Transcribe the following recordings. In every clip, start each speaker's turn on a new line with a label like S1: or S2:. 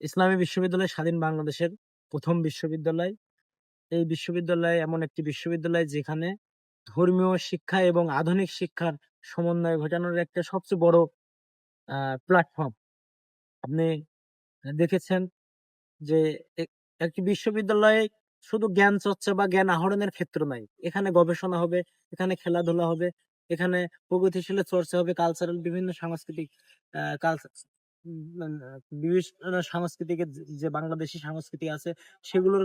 S1: ইসলামী বিশ্ববিদ্যালয় স্বাধীন বাংলাদেশের প্রথম বিশ্ববিদ্যালয়। এই বিশ্ববিদ্যালয় এমন একটি বিশ্ববিদ্যালয় যেখানে ধর্মীয় শিক্ষা এবং আধুনিক শিক্ষার সমন্বয় ঘটানোর একটা সবচেয়ে বড় প্ল্যাটফর্ম। আপনি দেখেছেন যে একটি বিশ্ববিদ্যালয়ে শুধু জ্ঞান চর্চা বা জ্ঞান আহরণের ক্ষেত্র নাই। এখানে গবেষণা হবে, এখানে খেলাধুলা হবে, এখানে প্রগতিশীল চর্চা হবে, কালচারাল বিভিন্ন সাংস্কৃতিক বিভিন্ন সাংস্কৃতিকের যে বাংলাদেশী সংস্কৃতি আছে সেগুলোর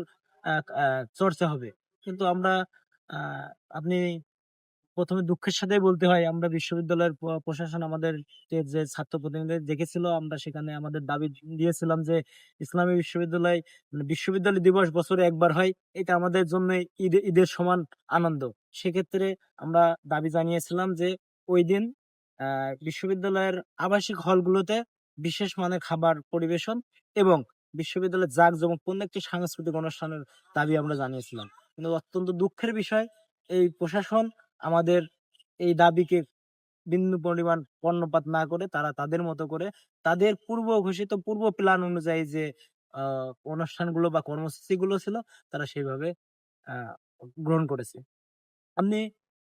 S1: চর্চা হবে। কিন্তু আমরা আপনি প্রথমে দুঃখের সাথে বলতে হয়, আমরা বিশ্ববিদ্যালয়ের প্রশাসন আমাদেরকে যে ছাত্র প্রতিনিধি ডেকেছিল আমরা সেখানে আমাদের দাবি দিয়েছিলাম যে, ইসলামী বিশ্ববিদ্যালয় মানে বিশ্ববিদ্যালয় দিবস বছরে একবার হয়। এটা আমাদের জন্য ঈদে, ঈদের সমান আনন্দ। সেক্ষেত্রে আমরা দাবি জানিয়েছিলাম যে ঐদিন আ, বিশ্ববিদ্যালয়ের আবাসিক হলগুলোতে বিশেষ মানের খাবার পরিবেশন এবং বিশ্ববিদ্যালয়ের জাঁকজমকপূর্ণ একটি সাংস্কৃতিক অনুষ্ঠানের দাবি আমরা জানিয়েছিলাম। কিন্তু অত্যন্ত দুঃখের বিষয়, এই প্রশাসন আমাদের এই দাবিকে বিন্দু পরিমাণ কর্ণপাত না করে তারা তাদের মতো করে তাদের পূর্ব ঘোষিত পূর্ব প্ল্যান অনুযায়ী যে অনুষ্ঠানগুলো বা কর্মসূচিগুলো ছিল, তারা সেইভাবে গ্রহণ করেছে। আপনি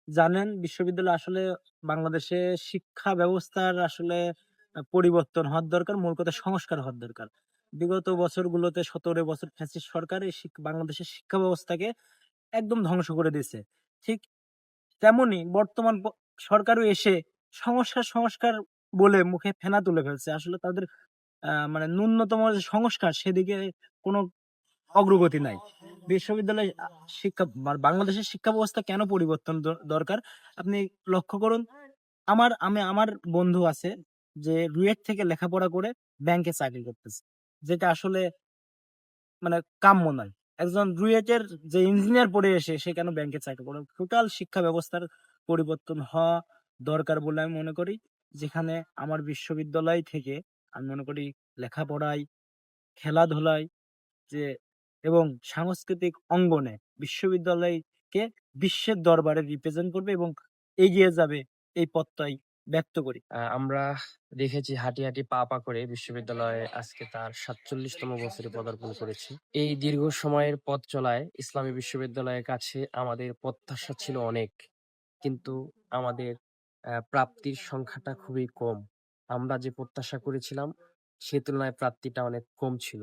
S1: জানেন, বিশ্ববিদ্যালয় আসলে বাংলাদেশে শিক্ষা ব্যবস্থার আসলে পরিবর্তন হওয়ার দরকার। মূল কথা সংস্কার হওয়ার দরকার। বিগত বছরগুলোতে ১৭ বছর ফ্যাসিস্ট সরকার এই বাংলাদেশের শিক্ষা ব্যবস্থাকে একদম ধ্বংস করে দিয়েছে। ঠিক তেমনি বর্তমান সরকারও এসে সংস্কার, সংস্কার বলে মুখে ফেনা তুলে ফেলছে। আসলে তাদের মানে ন্যূনতম যে সংস্কার সেদিকে কোনো অগ্রগতি নাই। বিশ্ববিদ্যালয় শিক্ষা বাংলাদেশের শিক্ষা ব্যবস্থা কেন পরিবর্তন দরকার? আপনি লক্ষ্য করুন আমার আমি আমার বন্ধু আছে যে রুয়েট থেকে লেখাপড়া করে ব্যাংকে চাকরি করতেছে। যেটা আসলে মানে কাম্য নয়। একজন রুয়েটের যে ইঞ্জিনিয়ার পড়ে এসে সে কেন ব্যাংকে চাকরি করবে? টোটাল শিক্ষা ব্যবস্থার পরিবর্তন হওয়া দরকার বলে আমি মনে করি। যেখানে আমার বিশ্ববিদ্যালয় থেকে আমি মনে করি লেখাপড়ায়, খেলাধুলায় যে এবং সাংস্কৃতিক অঙ্গনে বিশ্ববিদ্যালয়কে বিশ্বের দরবারে রিপ্রেজেন্ট করবে এবং এগিয়ে যাবে এই পথটাই ব্যক্ত করি।
S2: আমরা দেখেছি হাঁটি, হাঁটি পা, পা করে বিশ্ববিদ্যালয়ে আজকে তার সাতচল্লিশতম বছরে পদার্পণ করেছে। এই দীর্ঘ সময়ের পথ চলায় ইসলামী বিশ্ববিদ্যালয়ের কাছে আমাদের প্রত্যাশা ছিল অনেক। কিন্তু আমাদের প্রাপ্তির সংখ্যাটা খুবই কম। আমরা যে প্রত্যাশা করেছিলাম সে তুলনায় প্রাপ্তিটা অনেক কম ছিল।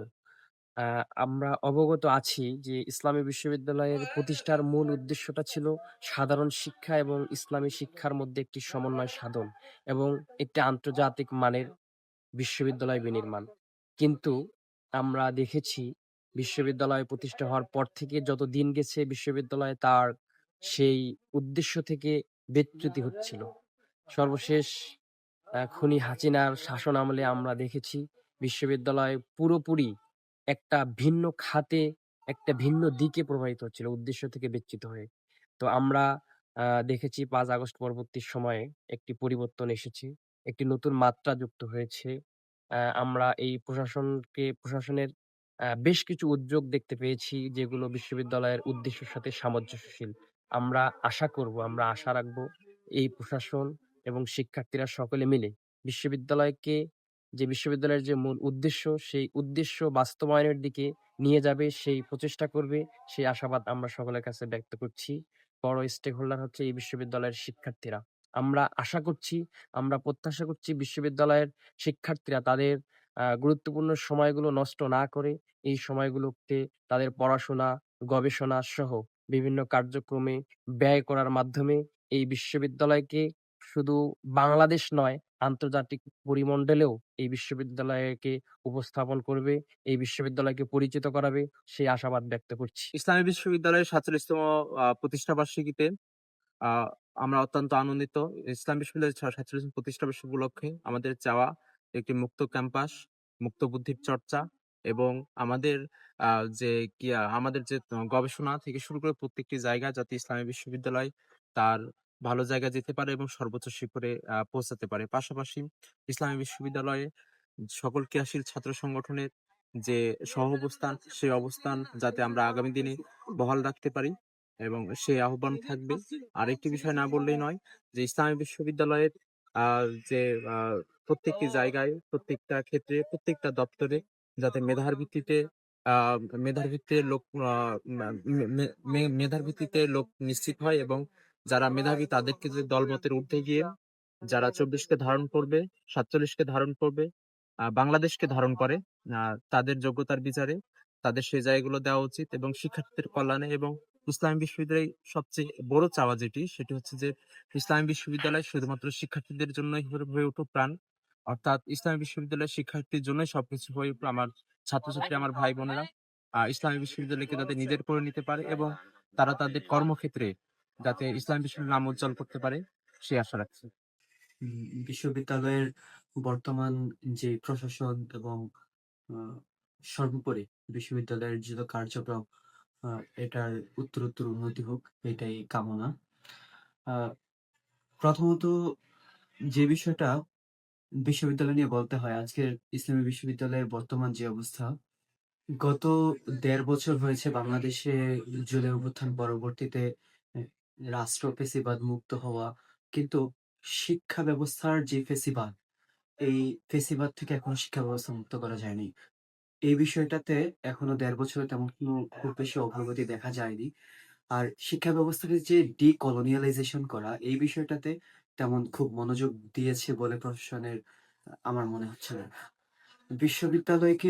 S2: আ আমরা অবগত আছি যে ইসলামী বিশ্ববিদ্যালয়ের প্রতিষ্ঠার মূল উদ্দেশ্যটা ছিল সাধারণ শিক্ষা এবং ইসলামী শিক্ষার মধ্যে একটি সমন্বয় সাধন এবং একটি আন্তর্জাতিক মানের বিশ্ববিদ্যালয় বিনির্মাণ। কিন্তু আমরা দেখেছি বিশ্ববিদ্যালয় প্রতিষ্ঠা হওয়ার পর থেকে যত দিন গেছে বিশ্ববিদ্যালয় তার সেই উদ্দেশ্য থেকে বিচ্যুতি হচ্ছিল। সর্বশেষ আ খুনি হাসিনার শাসন আমলে আমরা দেখেছি বিশ্ববিদ্যালয় পুরোপুরি একটা ভিন্ন খাতে, একটা ভিন্ন দিকে প্রবাহিত হচ্ছিল উদ্দেশ্য থেকে বিচ্যুত হয়ে। তো আমরা দেখেছি ৫ আগস্ট পরবর্তী সময়ে একটি পরিবর্তন এসেছে। একটি নতুন মাত্রা যুক্ত হয়েছে। আমরা এই প্রশাসনকে প্রশাসনের বেশ কিছু উদ্যোগ দেখতে পেয়েছি যেগুলো বিশ্ববিদ্যালয়ের উদ্দেশ্যের সাথে সামঞ্জস্যশীল। আমরা আশা করব, আমরা আশা রাখব এই প্রশাসন এবং শিক্ষার্থীরা সকলে মিলে বিশ্ববিদ্যালয়কে যে বিশ্ববিদ্যালয়ের যে মূল উদ্দেশ্য সেই উদ্দেশ্য বাস্তবায়নের দিকে নিয়ে যাবে সেই প্রচেষ্টা করবে সেই আশাবাদ আমরা সকলের কাছে ব্যক্ত করছি। বড় স্টেক হোল্ডার হচ্ছে এই বিশ্ববিদ্যালয়ের শিক্ষার্থীরা। আমরা আশা করছি, আমরা প্রত্যাশা করছি বিশ্ববিদ্যালয়ের শিক্ষার্থীরা তাদের গুরুত্বপূর্ণ সময়গুলো নষ্ট না করে এই সময়গুলোতে তাদের পড়াশোনা, গবেষণা সহ বিভিন্ন কার্যক্রমে ব্যয় করার মাধ্যমে এই বিশ্ববিদ্যালয়কে শুধু বাংলাদেশ নয় আন্তর্জাতিক পরিমণ্ডলেও এই বিশ্ববিদ্যালয়কে উপস্থাপন করবে, এই বিশ্ববিদ্যালয়কে পরিচিত করাবে সেই আশাবাদ ব্যক্ত করছি।
S3: ইসলামী বিশ্ববিদ্যালয়ের ৪৭তম আ প্রতিষ্ঠা বার্ষিকীতে আমরা অত্যন্ত আনন্দিত। ইসলাম বিশ্ববিদ্যালয়ের সাতচল্লিশ ৪৭তম প্রতিষ্ঠা বার্ষিকী উপলক্ষে আমাদের চাওয়া একটি মুক্ত ক্যাম্পাস, মুক্ত বুদ্ধির চর্চা এবং আমাদের যে কি আমাদের যে গবেষণা থেকে শুরু করে প্রত্যেকটি জায়গা যাতে ইসলামী বিশ্ববিদ্যালয় তার ভালো জায়গায় যেতে পারে এবং সর্বোচ্চ শিখরে আ পৌঁছাতে পারে। পাশাপাশি ইসলামী বিশ্ববিদ্যালয়ে সকল ক্রিয়াশীল ছাত্র সংগঠনের যে সহ অবস্থান সেই অবস্থান যাতে আমরা আগামী দিনে বহাল রাখতে পারি এবং সেই আহ্বান থাকবে। আরেকটি বিষয় না বললেই নয় যে ইসলামী বিশ্ববিদ্যালয়ের আ যে আ প্রত্যেকটি জায়গায়, প্রত্যেকটা ক্ষেত্রে, প্রত্যেকটা দপ্তরে যাতে মেধার ভিত্তিতে আহ, মেধার ভিত্তিতে লোক আহ, মে- মেধার ভিত্তিতে লোক নিশ্চিত হয় এবং যারা মেধাবী তাদেরকে যে দলমতের ঊর্ধ্বে গিয়ে যারা চব্বিশকে ধারণ করবে, সাতচল্লিশকে ধারণ করবে বাংলাদেশকে ধারণ করে তাদের যোগ্যতার বিচারে তাদের সেই জায়গাগুলো দেওয়া উচিত এবং শিক্ষার্থীদের কল্যাণে এবং ইসলামী বিশ্ববিদ্যালয় সবচেয়ে বড় চাওয়া যেটি, সেটি হচ্ছে যে ইসলামী বিশ্ববিদ্যালয় শুধুমাত্র শিক্ষার্থীদের জন্যই হয়ে- উঠুক প্রাণ, অর্থাৎ ইসলামী বিশ্ববিদ্যালয় শিক্ষার্থীর জন্যই সবকিছু হয়ে উঠল আমার ছাত্রছাত্রী, আমার ভাই বোনেরা ইসলামী বিশ্ববিদ্যালয়কে যাতে নিজের করে নিতে পারে এবং তারা তাদের কর্মক্ষেত্রে যাতে ইসলাম বিশ্ববিদ্যালয়ের নাম উজ্জ্বল করতে পারে সে আশা রাখছি।
S4: বিশ্ববিদ্যালয়ের বর্তমান যে প্রশাসন এবং সর্বোপরি বিশ্ববিদ্যালয়ের যত কার্যক্রম এটার উত্তরোত্তর উন্নতি হোক, এটাই কামনা। প্রথমত যে বিষয়টা বিশ্ববিদ্যালয় নিয়ে বলতে হয়, আজকের ইসলামী বিশ্ববিদ্যালয়ের বর্তমান যে অবস্থা, গত দেড় বছর হয়েছে বাংলাদেশে জুলাই অভ্যুত্থান পরবর্তীতে রাষ্ট্র ফেসিবাদ মুক্ত হওয়া, কিন্তু শিক্ষা ব্যবস্থার যে ফেসিবাদ, এই ফেসিবাদ থেকে এখনও শিক্ষা ব্যবস্থা মুক্ত করা যায়নি। এই বিষয়টাতে এখনও দেড় বছরে তেমন কোনো খুব বেশি অগ্রগতি দেখা যায়নি। আর শিক্ষা ব্যবস্থাকে যে ডিকলোনিয়ালাইজেশন করা, এই বিষয়টাতে তেমন খুব মনোযোগ দিয়েছে বলে প্রশাসনের, আমার মনে হচ্ছে না। বিশ্ববিদ্যালয়কে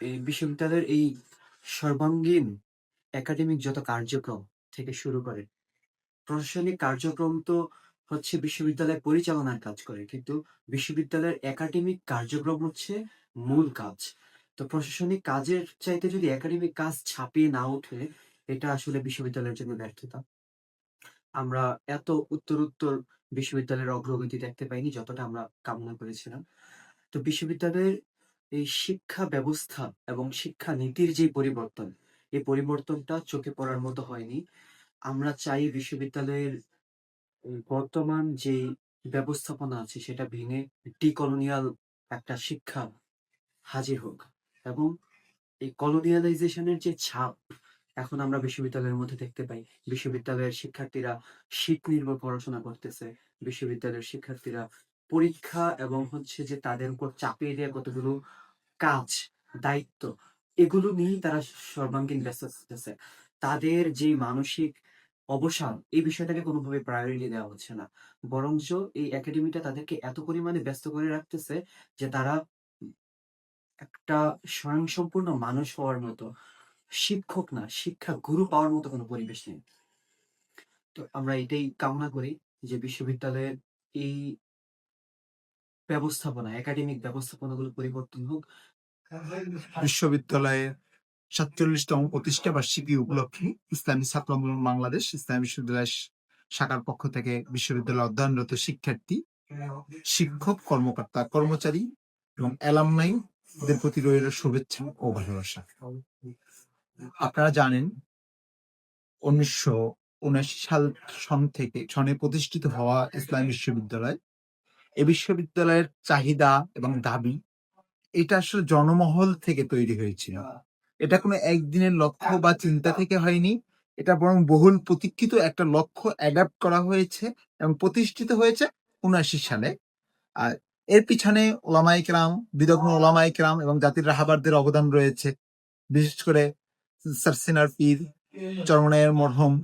S4: এই বিশ্ববিদ্যালয়ের এই সর্বাঙ্গীন একাডেমিক যত কার্যক্রম থেকে শুরু করে প্রশাসনিক কার্যক্রম তো হচ্ছে বিশ্ববিদ্যালয় পরিচালনার কাজ করে, কিন্তু বিশ্ববিদ্যালয়ের একাডেমিক কার্যক্রম হচ্ছে মূল কাজ। তো প্রশাসনিক কাজের চাইতে যদি একাডেমিক কাজ ছাপিয়ে না ওঠে, এটা আসলে বিশ্ববিদ্যালয়ের জন্য ব্যর্থতা। আমরা এত উত্তরোত্তর বিশ্ববিদ্যালয়ের অগ্রগতি দেখতে পাইনি, যতটা আমরা কামনা করেছিলাম। তো বিশ্ববিদ্যালয়ের এই শিক্ষা ব্যবস্থা এবং শিক্ষা নীতির যে পরিবর্তন, এই পরিবর্তনটা চোখে পড়ার মতো হয়নি। আমরা চাই বিশ্ববিদ্যালয়ের বর্তমান যে ব্যবস্থাপনা আছে সেটা ভেঙে ডিকলোনিয়াল একটা শিক্ষা হাজির হোক এবং এই কলোনিয়ালাইজেশনের যে ছাপ এখন আমরা বিশ্ববিদ্যালয়ের মধ্যে দেখতে পাই। বিশ্ববিদ্যালয়ের শিক্ষার্থীরা শীত নির্ভর পড়াশোনা করতেছে। বিশ্ববিদ্যালয়ের শিক্ষার্থীরা পরীক্ষা এবং হচ্ছে যে তাদের উপর চাপিয়ে দেওয়া কতগুলো কাজ, দায়িত্ব, এগুলো নিয়েই তারা সর্বাঙ্গীন ব্যস্ত থাকতেছে। তাদের যে মানসিক অবসান, এই বিষয়টাকে কোনোভাবে প্রায়োরিটি দেওয়া হচ্ছে না। বরঞ্চ এই একাডেমিটা তাদেরকে এত পরিমাণে ব্যস্ত করে রাখতেছে যে তারা একটা স্বয়ংসম্পূর্ণ মানুষ হওয়ার মতো, শিক্ষক না, শিক্ষা গুরু পাওয়ার মতো কোনো পরিবেশ নেই। তো আমরা এটাই কামনা করি যে বিশ্ববিদ্যালয়ের এই ব্যবস্থাপনা একাডেমিক ব্যবস্থাপনাগুলো পরিবর্তন হোক।
S5: বিশ্ববিদ্যালয়ের সাতচল্লিশতম প্রতিষ্ঠা বার্ষিকী উপলক্ষে ইসলামী ছাত্র আন্দোলন বাংলাদেশ ইসলামী বিশ্ববিদ্যালয় শাখার পক্ষ থেকে বিশ্ববিদ্যালয়ে অধ্যয়নরত শিক্ষার্থী, শিক্ষক, কর্মকর্তা, কর্মচারী এবং অ্যালামনাই দের প্রতি রইল শুভেচ্ছা ও ভালোবাসা। আপনারা জানেন, উনিশশো উনআশি সাল সন থেকে, সনে প্রতিষ্ঠিত হওয়া ইসলামী বিশ্ববিদ্যালয় এ বিশ্ববিদ্যালয়ের চাহিদা এবং দাবি, এটা আসলে জনমহল থেকে তৈরি হয়েছিল। এটা কোনো একদিনের লক্ষ্য বা চিন্তা থেকে হয়নি। এটা বরং বহুল প্রতীক্ষিত একটা লক্ষ্য অ্যাডাপ্ট করা হয়েছে এবং প্রতিষ্ঠিত হয়েছে উনআশি সালে। আর এর পিছনে ওলামাই ওলামাইকরাম বিদগ্ন ওলামাইকরাম এবং জাতির রাহাবারদের অবদান রয়েছে। বিশেষ করে স্যার সিনার পীর চরমনায়ের মরহম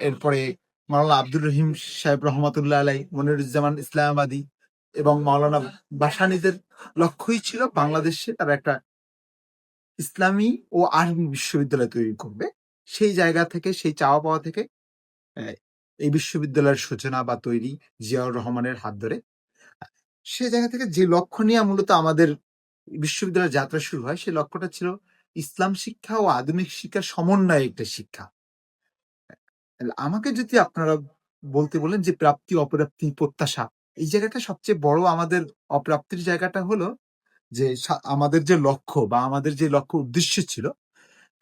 S5: এরপরে মাওলানা আব্দুর রহিম সাহেব রহমাতুল্লাহ আলাই মনিরুজ্জামান ইসলামাবাদী এবং মাওলানা বাসানিদের লক্ষ্যই ছিল বাংলাদেশে তারা একটা ইসলামী ও আরবি বিশ্ববিদ্যালয় তৈরি করবে। সেই জায়গা থেকে, সেই চাওয়া পাওয়া থেকে এই বিশ্ববিদ্যালয়ের সূচনা বা তৈরি জিয়াউর রহমানের হাত ধরে, সে জায়গা থেকে যে লক্ষ্য নিয়ে মূলত আমাদের বিশ্ববিদ্যালয়ের যাত্রা শুরু হয়, সেই লক্ষ্যটা ছিল ইসলাম শিক্ষা ও আধুনিক শিক্ষার সমন্বয়ে একটা শিক্ষা। আমাকে যদি আপনারা বলতে বলেন যে প্রাপ্তি অপ্রাপ্তি প্রত্যাশা, এই জায়গাটা সবচেয়ে বড় আমাদের অপ্রাপ্তির জায়গাটা হলো যে আমাদের যে লক্ষ্য বা আমাদের যে লক্ষ্য উদ্দেশ্য ছিল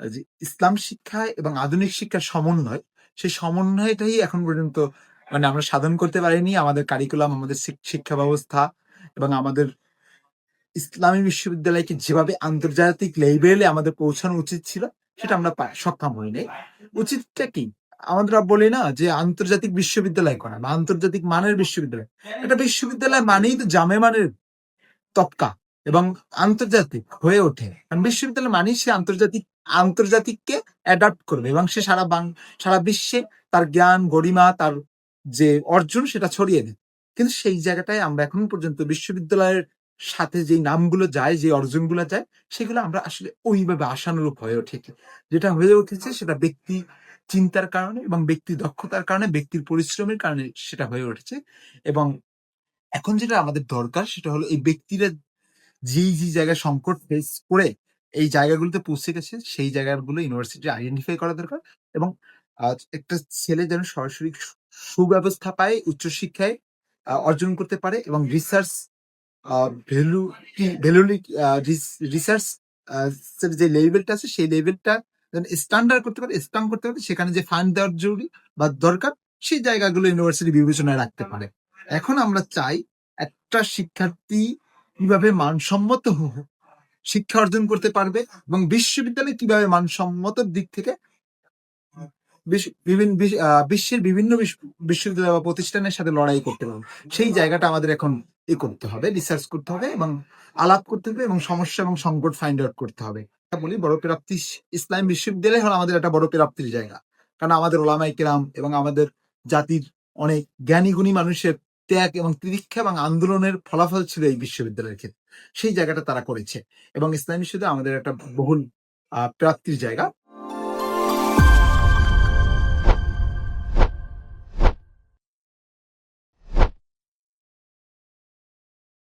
S5: যে ইসলাম শিক্ষা এবং আধুনিক শিক্ষার সমন্বয়, সেই সমন্বয়টাই এখন পর্যন্ত মানে আমরা সাধন করতে পারিনি। আমাদের কারিকুলাম আমাদের শিক্ষা ব্যবস্থা এবং আমাদের ইসলামী বিশ্ববিদ্যালয়কে যেভাবে আন্তর্জাতিক লেভেলে আমাদের পৌঁছানো উচিত ছিল, সেটা আমরা সক্ষম হইনি উচিতটা কি? আমাদের বলি না যে আন্তর্জাতিক বিশ্ববিদ্যালয় করা বা আন্তর্জাতিক মানের বিশ্ববিদ্যালয়। একটা বিশ্ববিদ্যালয় মানেই তো জামে মানের তপকা এবং আন্তর্জাতিক হয়ে ওঠে। কারণ বিশ্ববিদ্যালয় মানেই সে আন্তর্জাতিক, আন্তর্জাতিককে অ্যাডাপ্ট করবে এবং সে সারা বাং, সারা বিশ্বে তার জ্ঞান, গরিমা, তার যে অর্জন সেটা ছড়িয়ে দেবে কিন্তু সেই জায়গাটায় আমরা এখন পর্যন্ত বিশ্ববিদ্যালয়ের সাথে যে নামগুলো যায় যে অর্জনগুলো যায়, সেগুলো আমরা আসলে ওইভাবে আশানুরূপ হয়ে ওঠেনি যেটা হয়ে উঠেছে সেটা ব্যক্তি চিন্তার কারণে এবং ব্যক্তি দক্ষতার কারণে, ব্যক্তির পরিশ্রমের কারণে সেটা হয়ে উঠেছে। এবং এখন যেটা আমাদের দরকার সেটা হলো এই ব্যক্তিরা যেই যে জায়গায় সংকট ফেস করে এই জায়গাগুলোতে পৌঁছে গেছে সেই জায়গাগুলো ইউনিভার্সিটি আইডেন্টিফাই করা দরকার এবং একটা ছেলে যেন সরাসরি সুব্যবস্থা পায়, উচ্চশিক্ষায় অর্জন করতে পারে এবং রিসার্চ ভ্যালু ভ্যালুলি রিসার্চ যে লেভেলটা আছে সেই লেভেলটা যেন স্ট্যান্ডার্ড করতে পারে স্ট্রং করতে পারে, সেখানে যে ফান্ড দেওয়ার জরুরি বা দরকার সেই জায়গাগুলো ইউনিভার্সিটি বিবেচনায় রাখতে পারে। এখন আমরা চাই একটা শিক্ষার্থী কীভাবে মানসম্মত শিক্ষা অর্জন করতে পারবে এবং বিশ্ববিদ্যালয় কীভাবে মানসম্মত দিক থেকে বিভিন্ন বিশ্বের বিভিন্ন বিশ্ব- বিশ্ববিদ্যালয় বা প্রতিষ্ঠানের সাথে লড়াই করতে পারবে। সেই জায়গাটা আমাদের এখন এ করতে হবে রিসার্চ করতে হবে এবং আলাপ করতে হবে এবং সমস্যা এবং সংকট ফাইন্ড আউট করতে হবে। বলি বড় প্রাপ্তি ইসলাম বিশ্ববিদ্যালয় হলো আমাদের একটা বড় প্রাপ্তির জায়গা। কারণ আমাদের ওলামাই কেরাম এবং আমাদের জাতির অনেক জ্ঞানী গুণী মানুষের ত্যাগ এবং তিরিক্ষা এবং আন্দোলনের ফলাফল ছিল এই বিশ্ববিদ্যালয়ের ক্ষেত্রে। সেই জায়গাটা তারা করেছে এবং ইসলামী বিশ্ববিদ্যালয় আমাদের একটা বহুল প্রাপ্তির জায়গা।